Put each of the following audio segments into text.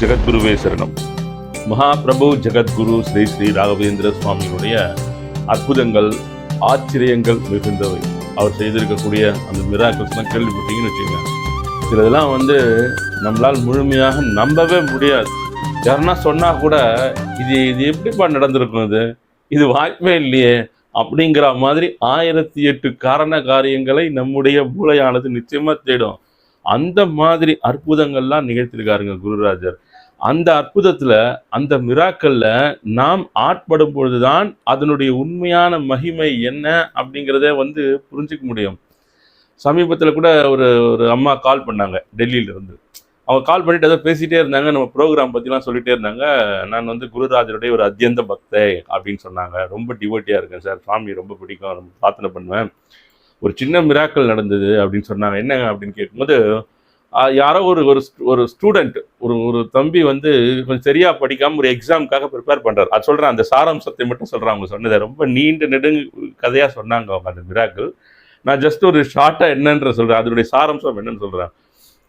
ஜெகத்குருவே சரணம். மகாபிரபு ஜெகத்குரு ஸ்ரீ ஸ்ரீ ராகவேந்திர சுவாமியினுடைய அற்புதங்கள் ஆச்சரியங்கள் மிகுந்தவை. அவர் செய்திருக்கக்கூடிய அந்த மிராக்கள்ஸ்லாம் கேள்விப்பட்டீங்கன்னு வச்சுக்கோங்க. சிலதெல்லாம் வந்து நம்மளால் முழுமையாக நம்பவே முடியாது. யாருன்னா சொன்னால் கூட இது இது எப்படிப்பா நடந்திருக்கும் இது? இது வாய்ப்பே இல்லையே. அப்படிங்கிற மாதிரி ஆயிரத்தி எட்டு காரண காரியங்களை நம்முடைய மூளையானது நிச்சயமாக தேடும். அந்த மாதிரி அற்புதங்கள்லாம் நிகழ்த்திருக்காருங்க குருராஜர். அந்த அற்புதத்தில் அந்த மிராக்கல்ல நாம் ஆட்படும் பொழுதுதான் அதனுடைய உண்மையான மகிமை என்ன அப்படிங்கிறத வந்து புரிஞ்சுக்க முடியும். சமீபத்தில் கூட ஒரு ஒரு அம்மா கால் பண்ணாங்க டெல்லியில இருந்து. அவங்க கால் பண்ணிட்டு ஏதோ பேசிகிட்டே இருந்தாங்க நம்ம ப்ரோக்ராம் பற்றிலாம் சொல்லிகிட்டே இருந்தாங்க. நான் வந்து குருராஜருடைய ஒரு அத்தியந்த பக்தை அப்படின்னு சொன்னாங்க. ரொம்ப டிவோட்டியாக இருக்கேன் சார். சாமி ரொம்ப பிடிக்கும். ரொம்ப பிரார்த்தனை பண்ணுவேன். ஒரு சின்ன மிராக்கள் நடந்தது அப்படின்னு சொன்னாங்க. என்னங்க அப்படின்னு கேட்கும்போது யாரோ ஒரு ஒரு ஒரு ஸ்டூடெண்ட் ஒரு ஒரு தம்பி வந்து கொஞ்சம் சரியாக படிக்காமல் ஒரு எக்ஸாமுக்காக ப்ரிப்பேர் பண்ணுறாரு அது சொல்கிறேன் அந்த சாராம்சத்தை மட்டும் சொல்கிறேன் அவங்க சொன்னதை. ரொம்ப நீண்ட நெடுங்கு கதையாக சொன்னாங்க அவங்க அந்த மிராக்கள் நான் ஜஸ்ட் ஒரு ஷார்ட்டாக என்னன்ற சொல்கிறேன் அதனுடைய சாராம்சம் என்னன்னு சொல்கிறேன்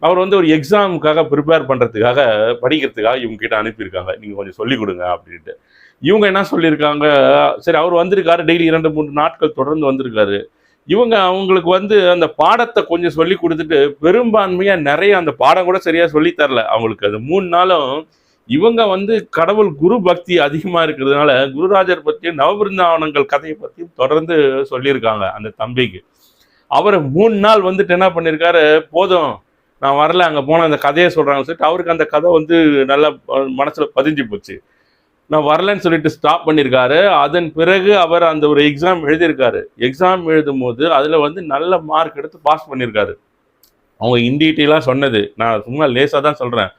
அவர் வந்து ஒரு எக்ஸாமுக்காக ப்ரிப்பேர் பண்ணுறதுக்காக படிக்கிறதுக்காக இவங்க கிட்ட அனுப்பியிருக்காங்க. நீங்கள் கொஞ்சம் சொல்லிக் கொடுங்க அப்படின்ட்டு. இவங்க என்ன சொல்லியிருக்காங்க? சரி அவர் வந்திருக்காரு. டெய்லி இரண்டு மூன்று நாட்கள் தொடர்ந்து வந்திருக்காரு. இவங்க அவங்களுக்கு வந்து அந்த பாடத்தை கொஞ்சம் சொல்லி கொடுத்துட்டு பெரும்பான்மையாக நிறைய அந்த பாடம் கூட சரியாக சொல்லி தரல. அவங்களுக்கு அது மூணு நாளும் இவங்க வந்து கடவுள் குரு பக்தி அதிகமாக இருக்கிறதுனால குருராஜர் பற்றியும் நவபிருந்தாவனங்கள் கதையை பற்றியும் தொடர்ந்து சொல்லியிருக்காங்க அந்த தம்பிக்கு. அவர் மூணு நாள் வந்துட்டு என்ன பண்ணியிருக்காரு போதும் நான் வரல அங்கே போன அந்த கதையை சொல்கிறாங்கன்னு சொல்லிட்டு அவருக்கு அந்த கதை வந்து நல்லா மனசில் பதிஞ்சு போச்சு. நான் வரலன்னு சொல்லிட்டு ஸ்டாப் பண்ணியிருக்காரு அதன் பிறகு அவர் அந்த ஒரு எக்ஸாம் எழுதியிருக்காரு. எக்ஸாம் எழுதும் போது அதில் வந்து நல்ல மார்க் எடுத்து பாஸ் பண்ணியிருக்காரு அவங்க இன்டீட்டெயிலாக சொன்னது. நான் சும்மா லேசாக தான் சொல்கிறேன்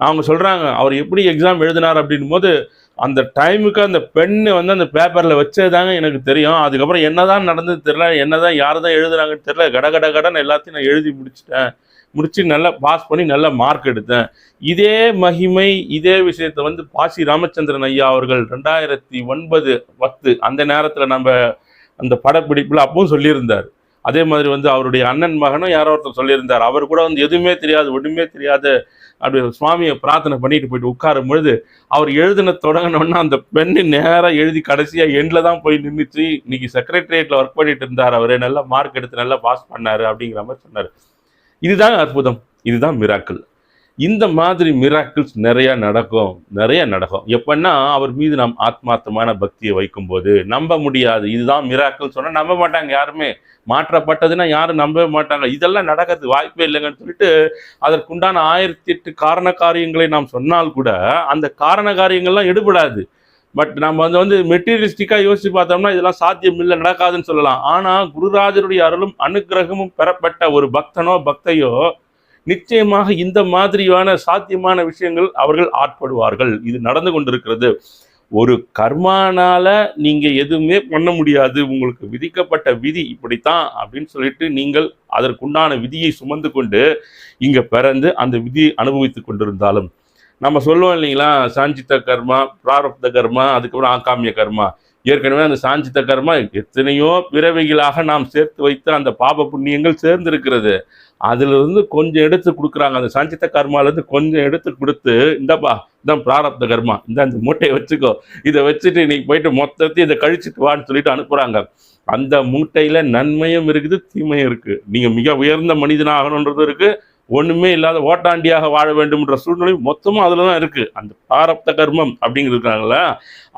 அவங்க சொல்கிறாங்க அவர் எப்படி எக்ஸாம் எழுதினார் அப்படின்னும் போது அந்த டைமுக்கு அந்த பெண்ணு வந்து அந்த பேப்பரில் வச்சது தாங்க எனக்கு தெரியும். அதுக்கப்புறம் என்னதான் நடந்தது தெரியல என்னதான் யார் தான் எழுதுனாங்கன்னு தெரில கட கட கடன்னு எல்லாத்தையும் நான் எழுதி முடிச்சிட்டேன். முடித்து நல்லா பாஸ் பண்ணி நல்ல மார்க் எடுத்தேன். இதே மகிமை இதே விஷயத்தை வந்து பாசி ராமச்சந்திரன் ஐயா அவர்கள் ரெண்டாயிரத்தி ஒன்பது பத்து அந்த நேரத்தில் நம்ம அந்த படப்பிடிப்பில் அப்பவும் சொல்லியிருந்தார். அதே மாதிரி வந்து அவருடைய அண்ணன் மகனும் யாரோ ஒருத்தர் சொல்லியிருந்தார். அவர் கூட வந்து எதுவுமே தெரியாது ஒன்றுமே தெரியாத அப்படி சுவாமியை பிரார்த்தனை பண்ணிட்டு போயிட்டு உட்காரும் பொழுது அவர் எழுதின தொடங்கினோன்னா அந்த பெண்ணு நேராக எழுதி கடைசியாக எண்டில் தான் போய் நின்றுச்சு இன்னைக்கு செக்ரட்டரியேட்டில் ஒர்க் பண்ணிட்டு இருந்தார் அவர். நல்லா மார்க் எடுத்து நல்லா பாஸ் பண்ணார் அப்படிங்கிற மாதிரி சொன்னார். இதுதான் அற்புதம். இதுதான் மிராக்கிள் இந்த மாதிரி மிராக்கிள்ஸ் நிறையா நடக்கும். நிறையா நடக்கும். எப்படின்னா அவர் மீது நாம் ஆத்மார்த்தமான பக்தியை வைக்கும்போது நம்ப முடியாது. இதுதான் மிராக்கிள் சொன்னால் நம்ப மாட்டாங்க யாருமே. மாற்றப்பட்டதுன்னா யாரும் நம்பவே மாட்டாங்க. இதெல்லாம் நடக்கிறது வாய்ப்பே இல்லைங்கன்னு சொல்லிட்டு அதற்குண்டான ஆயிரத்தி எட்டு காரண காரியங்களை நாம் சொன்னால் கூட அந்த காரண காரியங்கள்லாம் எடுபடாது. பட் நம்ம வந்து வந்து மெட்டீரியலிஸ்டிக்காக யோசித்து பார்த்தோம்னா இதெல்லாம் சாத்தியம் இல்லை நடக்காதுன்னு சொல்லலாம். ஆனால் குருராஜருடைய அருளும் அனுக்கிரகமும் பெறப்பட்ட ஒரு பக்தனோ பக்தையோ நிச்சயமாக இந்த மாதிரியான சாத்தியமான விஷயங்கள் அவர்கள் ஆட்படுவார்கள். இது நடந்து கொண்டிருக்கிறது. ஒரு கர்மானால நீங்க எதுவுமே பண்ண முடியாது. உங்களுக்கு விதிக்கப்பட்ட விதி இப்படித்தான் அப்படின்னு சொல்லிட்டு நீங்கள் அதற்குண்டான விதியை சுமந்து கொண்டு இங்க பிறந்து அந்த விதியை அனுபவித்துக் கொண்டிருந்தாலும் நம்ம சொல்லுவோம் இல்லைங்களா? சாஞ்சித்த கர்மா பிராரப்த கர்மா அதுக்கப்புறம் ஆகாமிய கர்மா. ஏற்கனவே அந்த சாஞ்சித்த கர்மா எத்தனையோ பிறவைகளாக நாம் சேர்த்து வைத்த அந்த பாப புண்ணியங்கள் சேர்ந்திருக்கிறது. அதிலிருந்து கொஞ்சம் எடுத்து கொடுக்குறாங்க. அந்த சஞ்சித்த கர்மாலேருந்து கொஞ்சம் எடுத்து கொடுத்து இந்தாப்பா இதான் பிராரப்த கர்மா. இந்த அந்த மூட்டையை வச்சுக்கோ. இதை வச்சுட்டு நீ போயிட்டு மொத்தத்தையும் இதை கழிச்சிட்டு வான்னு சொல்லிட்டு அனுப்புகிறாங்க அந்த மூட்டையில் நன்மையும் இருக்குது தீமையும் இருக்குது நீங்கள் மிக உயர்ந்த மனிதனாகணுன்றது இருக்குது ஒன்றுமே இல்லாத ஓட்டாண்டியாக வாழ வேண்டும்ன்ற சூழ்நிலை மொத்தமும் அதில் தான் இருக்குது அந்த பாரப்த கர்மம் அப்படிங்கிறாங்கள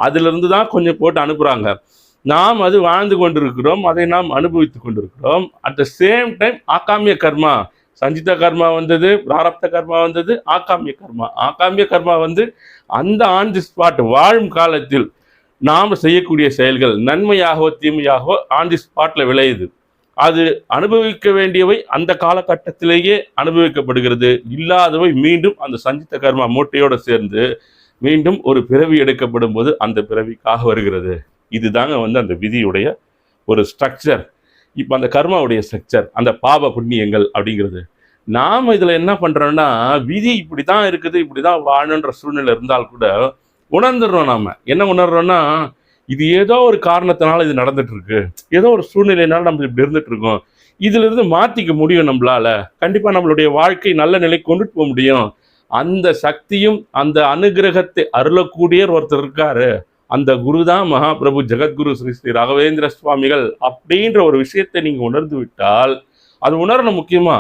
அதிலிருந்து தான் கொஞ்சம் போட்டு அனுப்புகிறாங்க நாம் அது வாழ்ந்து கொண்டிருக்கிறோம் அதை நாம் அனுபவித்து கொண்டிருக்கிறோம். அட் த சேம் டைம் ஆகாமிய கர்மா சஞ்சித கர்மா வந்தது பிராரப்த கர்மா வந்தது ஆகாமிய கர்மா. ஆகாமிய கர்மா வந்து அந்த ஆன் தி ஸ்பாட் வாழும் காலத்தில் நாம் செய்யக்கூடிய செயல்கள் நன்மையாகவோ தீமையாகவோ ஆன் தி ஸ்பாட்டில் விளையுது. அது அனுபவிக்க வேண்டியவை அந்த காலகட்டத்திலேயே அனுபவிக்கப்படுகிறது. இல்லாதவை மீண்டும் அந்த சஞ்சித்த கர்மா மூட்டையோடு சேர்ந்து மீண்டும் ஒரு பிறவி எடுக்கப்படும் போது அந்த பிறவிக்காக வருகிறது. இதுதாங்க வந்து அந்த விதியுடைய ஒரு ஸ்ட்ரக்சர் இப்போ அந்த கர்மாவுடைய ஸ்ட்ரக்சர் அந்த பாப புண்ணியங்கள் அப்படிங்கிறது. நாம் இதில் என்ன பண்ணுறோன்னா விதி இப்படி தான் இருக்குது இப்படி தான் வாழணுன்ற சூழ்நிலை இருந்தால் கூட உணர்ந்துடுறோம் நாம். என்ன உணர்றோன்னா இது ஏதோ ஒரு காரணத்தினால இது நடந்துட்டு இருக்கு ஏதோ ஒரு சூழ்நிலையினால நம்ம இப்படி இருந்துட்டு இருக்கோம் இதுல இருந்து மாத்திக்க முடியும் நம்மளால. கண்டிப்பா நம்மளுடைய வாழ்க்கை நல்ல நிலை கொண்டுட்டு போக முடியும். அந்த சக்தியும் அந்த அனுகிரகத்தை அருளக்கூடிய ஒருத்தர் இருக்காரு. அந்த குரு தான் மகாபிரபு ஜெகத்குரு ஸ்ரீ ஸ்ரீ ராகவேந்திர சுவாமிகள் அப்படின்ற ஒரு விஷயத்தை நீங்க உணர்ந்து விட்டால் அது உணரணும் முக்கியமா.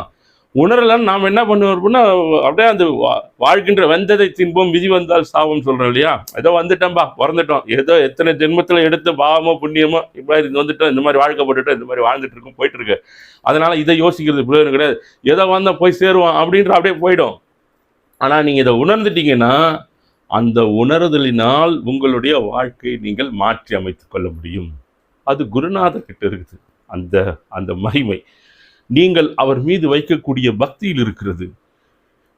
உணரலன்னு நாம் என்ன பண்ணுவோம் அப்படின்னா அப்படியே அந்த வா- வாழ்கின்ற வெந்ததை தின்போம் விதி வந்தால் சாபம் சொல்கிறோம் இல்லையா? ஏதோ வந்துட்டோம்பா பிறந்துட்டோம். ஏதோ எத்தனை ஜென்மத்தில் எடுத்த பாவமோ புண்ணியமோ இப்படி இது வந்துட்டோம். இந்த மாதிரி வாழ்க்கப்பட்டுட்டோம் இந்த மாதிரி வாழ்ந்துட்டு இருக்கும் போயிட்டு இருக்கு. அதனால இதை யோசிக்கிறது பிரயோஜனம் கிடையாது. ஏதோ வந்தால் போய் சேருவோம் அப்படின்ற அப்படியே போயிடும். ஆனால் நீங்கள் இதை உணர்ந்துட்டீங்கன்னா அந்த உணர்தலினால் உங்களுடைய வாழ்க்கையை நீங்கள் மாற்றி அமைத்து கொள்ள முடியும். அது குருநாதர் கிட்ட இருக்குது. அந்த அந்த மகிமை. நீங்கள் அவர் மீது வைக்கக்கூடிய பக்தியில் இருக்கிறது.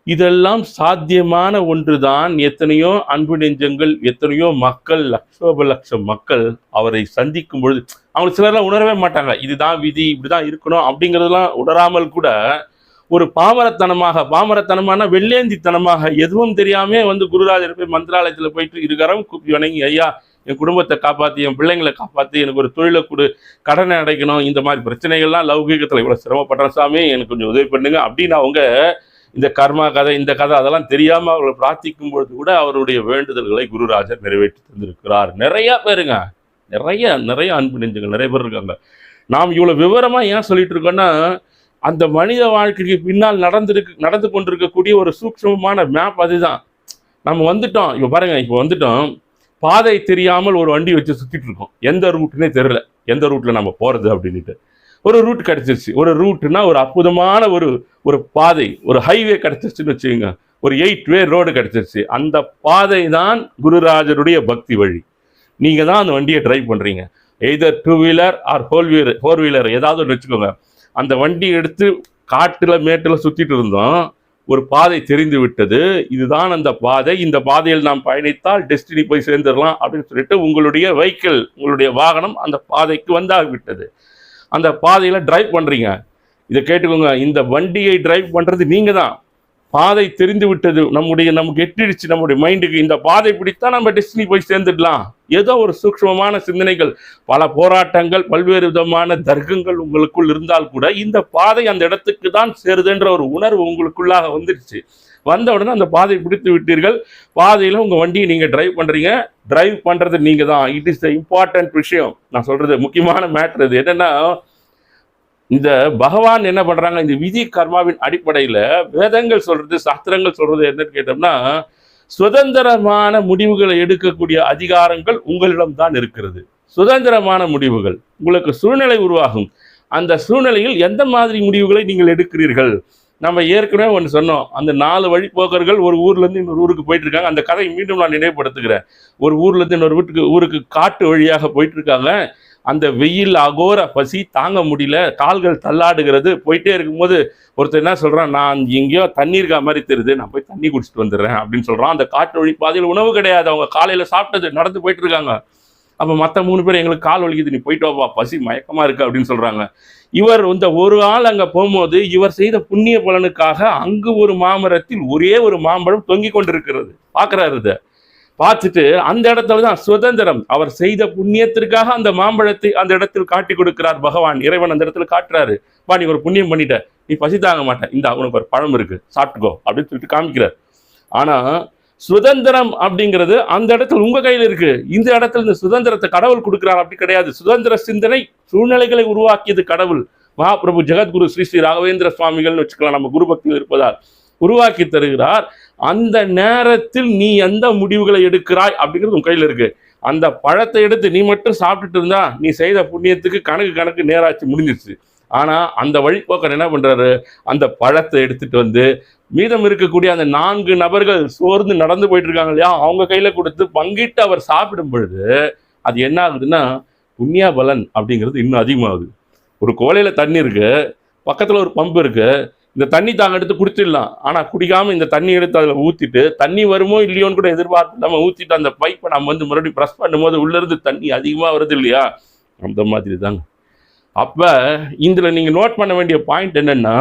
இதெல்லாம் சாத்தியமான ஒன்றுதான். எத்தனையோ அன்பு நெஞ்சங்கள் எத்தனையோ மக்கள் லட்சோப லட்சம் மக்கள் அவரை சந்திக்கும் பொழுது அவங்க சிலர்லாம் உணரவே மாட்டாங்க. இதுதான் விதி இப்படிதான் இருக்கணும் அப்படிங்கிறதெல்லாம் உணராமல் கூட ஒரு பாமரத்தனமாக பாமரத்தனமான வெள்ளேந்தித்தனமாக எதுவும் தெரியாமே வந்து குருராஜர் போய் மந்திராலயத்தில் போயிட்டு இருகரம் கூப்பி வணங்கி ஐயா என் குடும்பத்தை காப்பாற்றி என் பிள்ளைங்களை காப்பாற்றி எனக்கு ஒரு தொழிலை கொடு கடனை அடைக்கணும் இந்த மாதிரி பிரச்சனைகள்லாம் லௌகீகத்துல இவ்வளோ சிரமப்படுறேன் சாமி எனக்கு கொஞ்சம் உதவி பண்ணுங்க. அப்படின்னு அவங்க இந்த கர்மா கதை இந்த கதை அதெல்லாம் தெரியாமல் அவர்களை பிரார்த்திக்கும் பொழுது கூட அவருடைய வேண்டுதல்களை குருராஜர் நிறைவேற்றி தந்திருக்கிறார். நிறையா பேருங்க நிறைய நிறைய அன்பு நெஞ்சுங்கள் நிறைய பேர் இருக்காங்க. நாம் இவ்வளோ விவரமாக ஏன் சொல்லிட்டு இருக்கோன்னா அந்த மனித வாழ்க்கைக்கு பின்னால் நடந்திருக்கு நடந்து கொண்டிருக்கக்கூடிய ஒரு சூக்ஷ்மமான மேப் அதுதான். நம்ம வந்துட்டோம் இப்போ பாருங்க இப்போ வந்துட்டோம். பாதை தெரியாமல் ஒரு வண்டி வச்சு சுற்றிட்டு இருக்கோம். எந்த ரூட்னே தெரில எந்த ரூட்டில் நம்ம போகிறது அப்படின்ட்டு ஒரு ரூட் கிடச்சிருச்சு. ஒரு ரூட்னா ஒரு அற்புதமான ஒரு ஒரு பாதை ஒரு ஹைவே கிடச்சிருச்சுன்னு வச்சுக்கோங்க. ஒரு எயிட் வே ரோடு கிடச்சிருச்சு. அந்த பாதை தான் குருராஜருடைய பக்தி வழி. நீங்கள் தான் அந்த வண்டியை டிரைவ் பண்ணுறீங்க either two wheeler or four wheeler four wheeler ஏதாவது ஒன்று வச்சுக்கோங்க. அந்த வண்டி எடுத்து காட்டில் மேட்டில் சுற்றிட்டு இருந்தோம். ஒரு பாதை தெரிந்து விட்டது. இதுதான் அந்த பாதை. இந்த பாதையில் நாம் பயணித்தால் டெஸ்டினி போய் சேர்ந்துடலாம் அப்படின்னு சொல்லிட்டு உங்களுடைய வெஹிக்கிள் உங்களுடைய வாகனம் அந்த பாதைக்கு வந்தாகிவிட்டது அந்த பாதையில் டிரைவ் பண்ணுறீங்க இதை கேட்டுக்கோங்க. இந்த வண்டியை டிரைவ் பண்ணுறது நீங்கள் தான் பாதை தெரிந்து விட்டது. நம்முடைய நமக்கு எட்டிடுச்சு நம்முடைய மைண்டுக்கு. இந்த பாதை பிடித்தா நம்ம டெஸ்டினி போய் சேர்ந்துடலாம். ஏதோ ஒரு சூக்ஷ்மமான சிந்தனைகள். பல போராட்டங்கள் பல்வேறு விதமான தர்க்கங்கள் உங்களுக்குள் இருந்தால் கூட இந்த பாதை அந்த இடத்துக்கு தான் சேருதுன்ற ஒரு உணர்வு உங்களுக்குள்ளாக வந்துருச்சு வந்த உடனே அந்த பாதை பிடித்து விட்டீர்கள். பாதையில் உங்கள் வண்டியை நீங்கள் டிரைவ் பண்ணுறீங்க டிரைவ் பண்ணுறது நீங்கள் தான் இட் இஸ் த இம்பார்ட்டன்ட் விஷயம். நான் சொல்கிறது முக்கியமான மேட்ரு இது என்னென்னா இந்த பகவான் என்ன பண்றாங்க? இந்த விதி கர்மாவின் அடிப்படையில் வேதங்கள் சொல்றது சாஸ்திரங்கள் சொல்றது என்னன்னு கேட்டோம்னா சுதந்திரமான முடிவுகளை எடுக்கக்கூடிய அதிகாரங்கள் உங்களிடம் தான் இருக்கிறது. சுதந்திரமான முடிவுகள். உங்களுக்கு சூழ்நிலை உருவாகும். அந்த சூழ்நிலையில் எந்த மாதிரி முடிவுகளை நீங்கள் எடுக்கிறீர்கள்? நம்ம ஏற்கனவே ஒன்று சொன்னோம். அந்த நாலு வழிபோக்கர்கள் ஒரு ஊர்லேருந்து இன்னொரு ஊருக்கு போயிட்டு இருக்காங்க அந்த கதையை மீண்டும் நான் நினைவுபடுத்துகிறேன். ஒரு ஊர்லேருந்து இன்னொரு வீட்டுக்கு ஊருக்கு காட்டு வழியாக போயிட்டு இருக்காங்க அந்த வெயில் அகோர பசி தாங்க முடியல கால்கள் தள்ளாடுகிறது. போயிட்டே இருக்கும்போது ஒருத்தர் என்ன சொல்கிறான் நான் எங்கேயோ தண்ணி இருக்கா மாதிரி தெரியுது நான் போய் தண்ணி குடிச்சிட்டு வந்துடுறேன் அப்படின்னு சொல்கிறான் அந்த காட்டு வழி பாதையில் உணவு கிடையாது. அவங்க காலையில் சாப்பிட்டது நடந்து போயிட்டு இருக்காங்க. அப்போ மற்ற மூணு பேர் எங்களுக்கு கால் வலிக்குது நீ போயிட்டு வாப்பா பசி மயக்கமாக இருக்கு அப்படின்னு சொல்கிறாங்க இவர் இந்த ஒரு ஆள் அங்கே போகும்போது இவர் செய்த புண்ணிய பலனுக்காக அங்கு ஒரு மாமரத்தில் ஒரே ஒரு மாம்பழம் தொங்கிக் கொண்டிருக்கிறது. பார்க்குறாரு இதை. பார்த்துட்டு அந்த இடத்துல தான் சுதந்திரம். அவர் செய்த புண்ணியத்திற்காக அந்த மாம்பழத்தை அந்த இடத்தில் காட்டி கொடுக்கிறார். பகவான் இறைவன் அந்த இடத்துல காட்டுறாரு. பா நீ ஒரு புண்ணியம் பண்ணிட்ட. நீ பசி தாங்க மாட்டேன் இந்த உனக்கு ஒரு பழம் இருக்கு. சாப்பிட்டுக்கோ அப்படின்னு சொல்லிட்டு காமிக்கிறார். ஆனா சுதந்திரம் அப்படிங்கிறது அந்த இடத்துல உங்க கையில இருக்கு. இந்த இடத்துல இந்த சுதந்திரத்தை கடவுள் கொடுக்கிறார் அப்படி கிடையாது. சுதந்திர சிந்தனை சூழ்நிலைகளை உருவாக்கியது கடவுள். மகாபிரபு ஜெகத்குரு ஸ்ரீ ஸ்ரீ ராகவேந்திர சுவாமிகள்னு வச்சுக்கலாம். நம்ம குரு பக்தியில் இருப்பதால் உருவாக்கி தருகிறார். அந்த நேரத்தில் நீ எந்த முடிவுகளை எடுக்கிறாய் அப்படிங்கிறது உன் கையில் இருக்கு. அந்த பழத்தை எடுத்து நீ மட்டும் சாப்பிட்டுட்டு இருந்தா நீ செய்த புண்ணியத்துக்கு கணக்கு கணக்கு நேராச்சு முடிஞ்சிருச்சு. ஆனால் அந்த வழிபோக்கர் என்ன பண்ணுறாரு அந்த பழத்தை எடுத்துட்டு வந்து மீதம் இருக்கக்கூடிய அந்த நான்கு நபர்கள் சோர்ந்து நடந்து போயிட்டு இருக்காங்க இல்லையா? அவங்க கையில் கொடுத்து பங்கிட்டு அவர் சாப்பிடும் பொழுது அது என்ன ஆகுதுன்னா புண்ணியா பலன் அப்படிங்கிறது இன்னும் அதிகமாகுது. ஒரு கோலையில் தண்ணி இருக்குது பக்கத்தில் ஒரு பம்பு இருக்குது இந்த தண்ணி தாங்க எடுத்து குடிச்சிடலாம். ஆனால் குடிக்காமல் இந்த தண்ணி எடுத்து அதில் ஊற்றிட்டு தண்ணி வருமோ இல்லையோன்னு கூட எதிர்பார்த்து நம்ம ஊற்றிட்டு அந்த பைப்பை நம்ம வந்து மறுபடியும் ப்ரெஸ் பண்ணும்போது உள்ளேருந்து தண்ணி அதிகமாக வருது இல்லையா? அந்த மாதிரி தாங்க. அப்போ இதில் நீங்கள் நோட் பண்ண வேண்டிய பாயிண்ட் என்னென்னா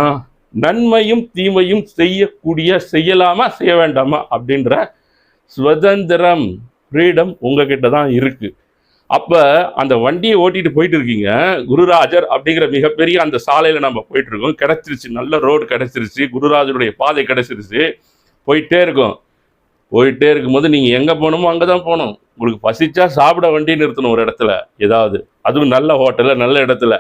நன்மையும் தீமையும் செய்யக்கூடிய செய்யலாமா செய்ய வேண்டாமா அப்படின்ற சுதந்திரம் ஃப்ரீடம் உங்ககிட்ட தான் இருக்குது அப்போ அந்த வண்டியை ஓட்டிட்டு போயிட்டு இருக்கீங்க குருராஜர் அப்படிங்கிற மிகப்பெரிய அந்த சாலையில் நம்ம போயிட்டு இருக்கோம். கிடைச்சிருச்சு நல்ல ரோடு கிடைச்சிருச்சு குருராஜருடைய பாதை கிடைச்சிருச்சு. போயிட்டே இருக்கும். போயிட்டே இருக்கும்போது நீங்கள் எங்கே போகணுமோ அங்கே தான் போகணும். உங்களுக்கு பசிச்சா சாப்பிட வண்டி நிறுத்தணும் ஒரு இடத்துல ஏதாவது. அதுவும் நல்ல ஹோட்டலில் நல்ல இடத்துல.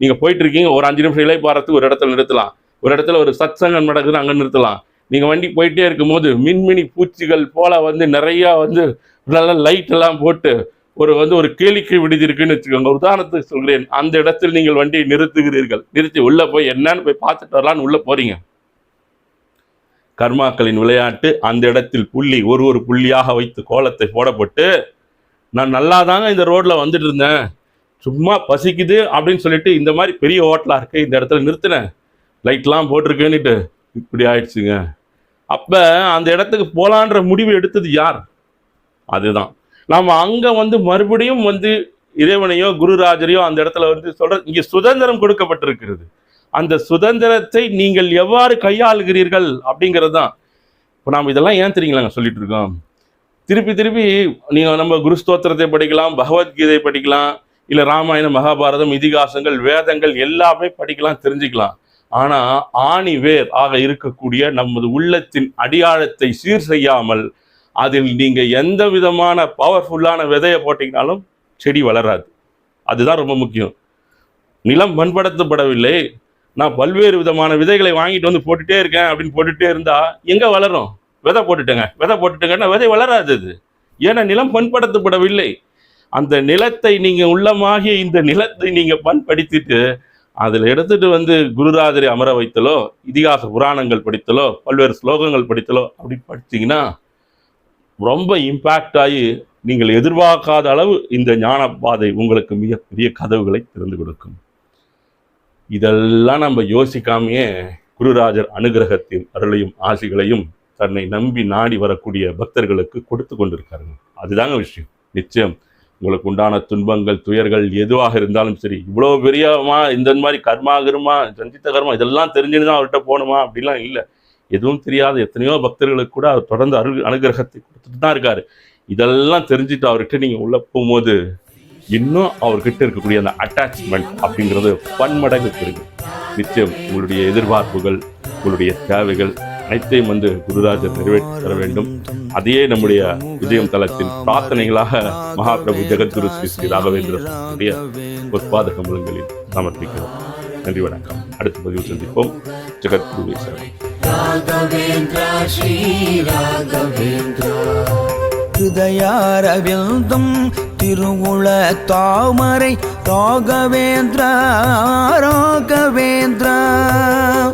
நீங்கள் போயிட்டு இருக்கீங்க ஒரு அஞ்சு நிமிஷம் இலைப்பாறத்துக்கு ஒரு இடத்துல நிறுத்தலாம். ஒரு இடத்துல ஒரு சத் சங்கம் நடக்குது அங்கே நிறுத்தலாம். நீங்கள் வண்டி போயிட்டே இருக்கும்போது மின்மினி பூச்சிகள் போல் வந்து நிறையா வந்து நல்லா லைட் எல்லாம் போட்டு ஒரு வந்து ஒரு கேளிக்கை விடுதி இருக்குன்னு வச்சுக்கோங்க. உதாரணத்துக்கு சொல்கிறேன் அந்த இடத்தில் நீங்கள் வண்டியை நிறுத்துகிறீர்கள். நிறுத்தி உள்ளே போய் என்னன்னு போய் பார்த்துட்டு வரலான்னு உள்ளே போகிறீங்க கர்மாக்களின் விளையாட்டு அந்த இடத்தில் புள்ளி ஒரு ஒரு புள்ளியாக வைத்து கோலத்தை போடப்பட்டு நான் நல்லா தாங்க இந்த ரோட்டில் வந்துட்டு இருந்தேன். சும்மா பசிக்குது அப்படின்னு சொல்லிட்டு இந்த மாதிரி பெரிய ஹோட்டலாக இருக்கு. இந்த இடத்துல நிறுத்தினேன் லைட்லாம் போட்டிருக்கேன்னுட்டு. இப்படி ஆயிடுச்சுங்க. அப்போ அந்த இடத்துக்கு போகலான்ற முடிவு எடுத்தது யார்? அதுதான். நாம் அங்க வந்து மறுபடியும் வந்து இறைவனையோ குருராஜரையோ அந்த இடத்துல வந்து சொல்ற இங்க சுதந்திரம் கொடுக்கப்பட்டிருக்கிறது. அந்த சுதந்திரத்தை நீங்கள் எவ்வாறு கையாளுகிறீர்கள் அப்படிங்கிறது தான் இப்போ நாம் இதெல்லாம் ஏன் தெரியுங்களாங்க சொல்லிட்டு இருக்கோம். திருப்பி திருப்பி நீங்கள் நம்ம குரு ஸ்தோத்திரத்தை படிக்கலாம் பகவத்கீதை படிக்கலாம் இல்லை ராமாயணம் மகாபாரதம் இதிகாசங்கள் வேதங்கள் எல்லாமே படிக்கலாம் தெரிஞ்சுக்கலாம். ஆனால் ஆணி வேர் ஆக இருக்கக்கூடிய நமது உள்ளத்தின் அடியாழத்தை சீர் செய்யாமல் அதில் நீங்கள் எந்த விதமான பவர்ஃபுல்லான விதையை போட்டிங்கனாலும் செடி வளராது. அதுதான் ரொம்ப முக்கியம். நிலம் பண்படுத்தப்படவில்லை. நான் பல்வேறு விதமான விதைகளை வாங்கிட்டு வந்து போட்டுகிட்டே இருக்கேன் அப்படின்னு போட்டுகிட்டே இருந்தால் எங்கே வளரும்? விதை போட்டுட்டேங்க. விதை போட்டுட்டேங்கன்னா விதை வளராது அது. ஏன்னா நிலம் பண்படுத்தப்படவில்லை. அந்த நிலத்தை நீங்கள் உள்ளமாகி இந்த நிலத்தை நீங்கள் பண்படுத்திட்டு அதில் எடுத்துட்டு வந்து குருராஜரை அமர வைத்தலோ இதிகாச புராணங்கள் படித்தலோ பல்வேறு ஸ்லோகங்கள் படித்தலோ அப்படி படித்தீங்கன்னா ரொம்ப இம்பேக்ட் ஆகி நீங்கள் எதிர்பார்க்காத அளவு இந்த ஞான பாதை உங்களுக்கு மிகப்பெரிய கதவுகளை திறந்து கொடுக்கும். இதெல்லாம் நம்ம யோசிக்காமையே குருராஜர் அனுகிரகத்தின் அருளையும் ஆசிகளையும் தன்னை நம்பி நாடி வரக்கூடிய பக்தர்களுக்கு கொடுத்து கொண்டிருக்காருங்க. அதுதாங்க விஷயம். நிச்சயம் உங்களுக்கு உண்டான துன்பங்கள் துயர்கள் எதுவாக இருந்தாலும் சரி இவ்வளோ பெரியமா இந்த மாதிரி கர்மா கர்மா சஞ்சித்த கர்மா இதெல்லாம் தெரிஞ்சுன்னு தான் அவர்கிட்ட போகணுமா? அப்படிலாம் இல்லை. எதுவும் தெரியாத எத்தனையோ பக்தர்களுக்கு கூட அவர் தொடர்ந்து அரு அனுகிரகத்தை கொடுத்துட்டு தான் இருக்காரு. இதெல்லாம் தெரிஞ்சுட்டு அவர்கிட்ட நீங்கள் உள்ள போகும்போது இன்னும் அவர்கிட்ட இருக்கக்கூடிய அந்த அட்டாச்மெண்ட் அப்படிங்கிறது பன்மடங்கு பெருகும் நிச்சயம் உங்களுடைய எதிர்பார்ப்புகள் உங்களுடைய தேவைகள் அனைத்தையும் வந்து குருராஜர் நிறைவேற்றி தர வேண்டும். அதையே நம்முடைய விஜயம் தளத்தின் பிரார்த்தனைகளாக மகாபிரபு ஜெகத்குரு ஸ்ரீ ஸ்ரீ ராகவேந்திர பொற்பாத கமலங்களில் சமர்ப்பிக்கிறோம். நன்றி வணக்கம். அடுத்த பதிவு சந்திப்போம். ஜெகத்குரு ராகவேந்திரா ஸ்ரீ ராகவேந்திரா ஹிருதயாரவிந்தும் திருவுள தாமரை ராகவேந்திரா ராகவேந்திரா.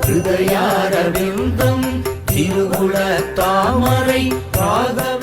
ஹிருதயாரவிந்தும் திருகுல தாமரை ராகவே